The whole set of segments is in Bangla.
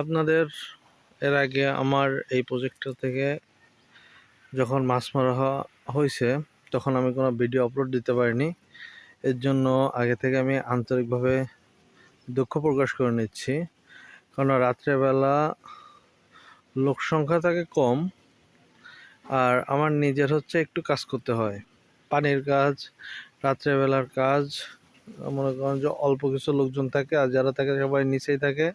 আপনাদের এর আগে আমার এই প্রজেক্টটা থেকে যখন মাছ মারা হয়েছে, তখন আমি কোনো ভিডিও আপলোড দিতে পারিনি। এর জন্য আগে থেকে আমি আন্তরিকভাবে দুঃখ প্রকাশ করে নিচ্ছি। কারণ রাত্রেবেলা লোক সংখ্যা থাকে কম, আর আমার নিজের হচ্ছে একটু কাজ করতে হয়। পানির কাজ, রাত্রেবেলার কাজ, মনে করেন যে অল্প কিছু লোকজন থাকে, আর যারা থাকে সবাই নিচেই থাকে।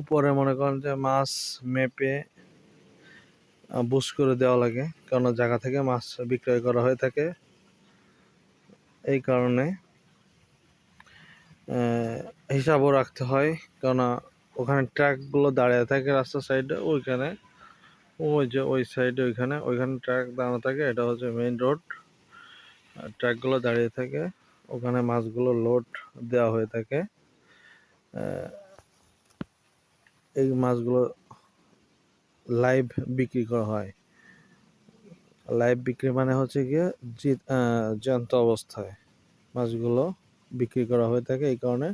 উপরে মনে করেন যে মাছ মেপে বুস করে দেওয়া লাগে। কারণ জায়গা থেকে মাছ বিক্রয় করা হয়ে থাকে। এই কারণে হিসাবও রাখতে হয়। কারণ ওখানে ট্রাকগুলো দাঁড়িয়ে থাকে রাস্তার সাইডে, ওইখানে, ওই যে ওই সাইডে ওইখানে ওইখানে ট্রাক দাঁড়ানো থাকে। এটা হচ্ছে মেইন রোড। ট্রাকগুলো দাঁড়িয়ে থাকে। ওখানে মাছগুলো লোড দেওয়া হয়ে থাকে। এই মাছগুলো লাইভ বিক্রি করা হয়। লাইভ বিক্রি মানে হচ্ছে গিয়ে জ্যান্ত অবস্থায় মাছগুলো বিক্রি করা হয়ে থাকে। এই কারণে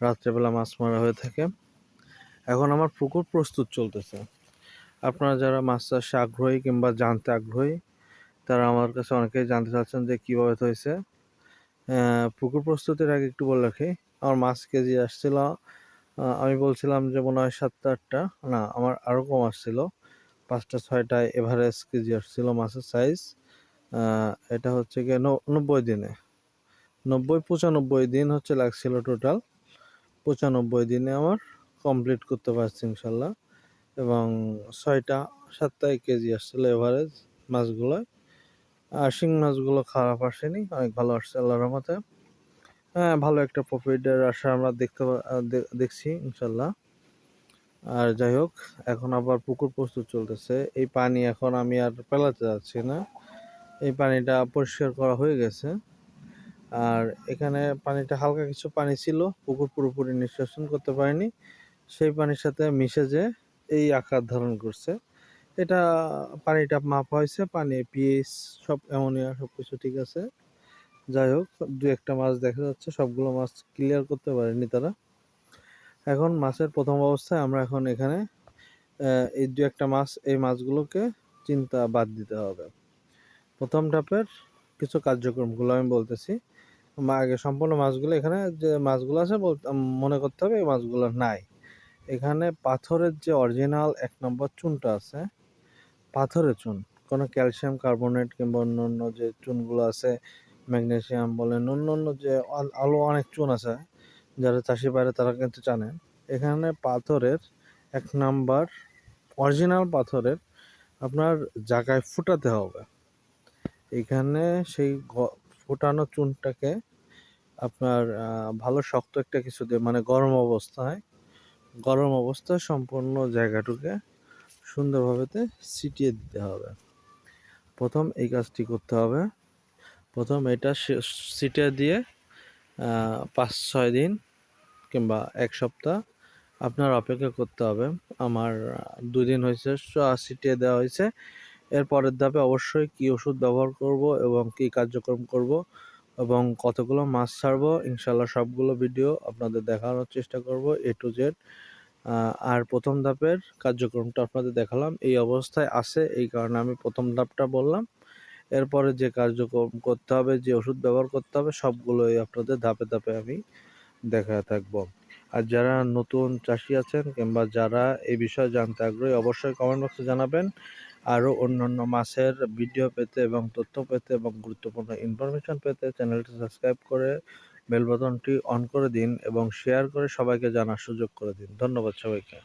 রাত্রেবেলা মাছ মারা হয়ে থাকে। এখন আমার পুকুর প্রস্তুত চলতেছে। আপনারা যারা মাছ চাষে আগ্রহী কিংবা জানতে আগ্রহী, তারা আমার কাছে অনেকেই জানতে চাচ্ছেন যে কীভাবে হয়েছে। পুকুর প্রস্তুতির আগে একটু বলে রাখি। আমার মাছ কেজি আসছিল আমি বলছিলাম যে মনে হয় সাতটা, আটটা। না, আমার আরও কম আসছিল। পাঁচটা ছয়টা এভারেজ কেজি আসছিল মাছের সাইজ এটা হচ্ছে গিয়ে নব্বই দিনে। নব্বই, পঁচানব্বই দিন হচ্ছে লাগছিল টোটাল পঁচানব্বই দিনে আমার কমপ্লিট করতে পারছি ইনশাল্লাহ। এবং ছয়টা সাতটা কেজি আসছিল এভারেজ মাছগুলোয়। আর শিং মাছগুলো খারাপ আসেনি, অনেক ভালো আসছে, আল্লাহর রহমতে। হ্যাঁ ভালো একটা প্রফিটের আশা আমরা দেখতে দেখছি ইনশাল্লাহ আর যাই হোক, এখন আবার পুকুর প্রস্তুত চলতেছে। এই পানি এখন আমি আর পেলাতে যাচ্ছি না। এই পানিটা পরিষ্কার করা হয়ে গেছে। আর এখানে পানিটা হালকা কিছু পানি ছিল, পুকুর পুরোপুরি নিষ্কাশন করতে পারিনি। সেই পানির সাথে মিশে যে এই আকার ধারণ করছে। এটা পানিটা মাপ হয়েছে, পানি পিএইচ সব অ্যামোনিয়া সব কিছু ঠিক আছে। যাই হোক দু একটা মাছ দেখা যাচ্ছে, সবগুলো মাছ ক্লিয়ার করতে পারেনি তারা। এখন মাছের প্রথম অবস্থায় আমরা এখন এখানে এই দু একটা মাছ, এই মাছগুলোকে চিন্তা বাদ দিতে হবে। প্রথম ধাপের কিছু কার্যক্রমগুলো আমি বলতেছি। আগে সম্পূর্ণ মাছগুলো এখানে যে মাছগুলো আছে মনে করতে হবে এই মাছগুলো নাই। এখানে পাথরের যে অরিজিনাল এক নম্বর চুনটা আছে, পাথরের চুন, কোনো ক্যালসিয়াম কার্বনেট কিংবা অন্য অন্য যে চুনগুলো আছে ম্যাগনেসিয়াম বলেন অন্য অন্য যে আল- অনেক চুন আছে যারা চাষি বাইরে তারা কিন্তু জানেন। এখানে পাথরের এক নাম্বার অরিজিনাল পাথরের আপনার জায়গায় ফুটাতে হবে। এখানে সেই ফুটানো চুনটাকে আপনার ভালো শক্ত একটা কিছু দিয়ে মানে গরম অবস্থায় গরম অবস্থায় সম্পূর্ণ জায়গাটুকে সুন্দরভাবেতে ছিটিয়ে দিতে হবে। প্রথম এই কাজটি করতে হবে। প্রথম এটা সে- ছিটিয়ে দিয়ে পাঁচ ছয় দিন কিংবা এক সপ্তাহ আপনার অপেক্ষা করতে হবে। আমার আহ, দুই দিন হয়েছে স- ছিটিয়ে দেওয়া হয়েছে। এর পরের ধাপে অবশ্যই কি ওষুধ ব্যবহার করব এবং কি কার্যক্রম করব এবং কতগুলো মাছ ছাড়বো ইনশাল্লাহ সবগুলো ভিডিও আপনাদের দেখানোর চেষ্টা করব এ টু জেড আর প্রথম ধাপের কার্যক্রমটা আপনাদের দেখালাম। এই অবস্থায় আছে এই কারণে আমি প্রথম ধাপটা বললাম। এরপরে যে কার্যক্রম করতে হবে, যে ওষুধ ব্যবহার করতে হবে, সবগুলোই আপনাদের ধাপে ধাপে আমি দেখা থাকব। আর যারা নতুন চাষি আছেন কিংবা যারা এই বিষয়ে জানতে আগ্রহী, অবশ্যই কমেন্ট বক্সে জানাবেন। আরও অন্যান্য মাছের ভিডিও পেতে এবং তথ্য পেতে এবং গুরুত্বপূর্ণ ইনফরমেশন পেতে চ্যানেলটি সাবস্ক্রাইব করে বেল অন করে দিন এবং শেয়ার করে সবাইকে জানার সুযোগ করে দিন। ধন্যবাদ সবাইকে।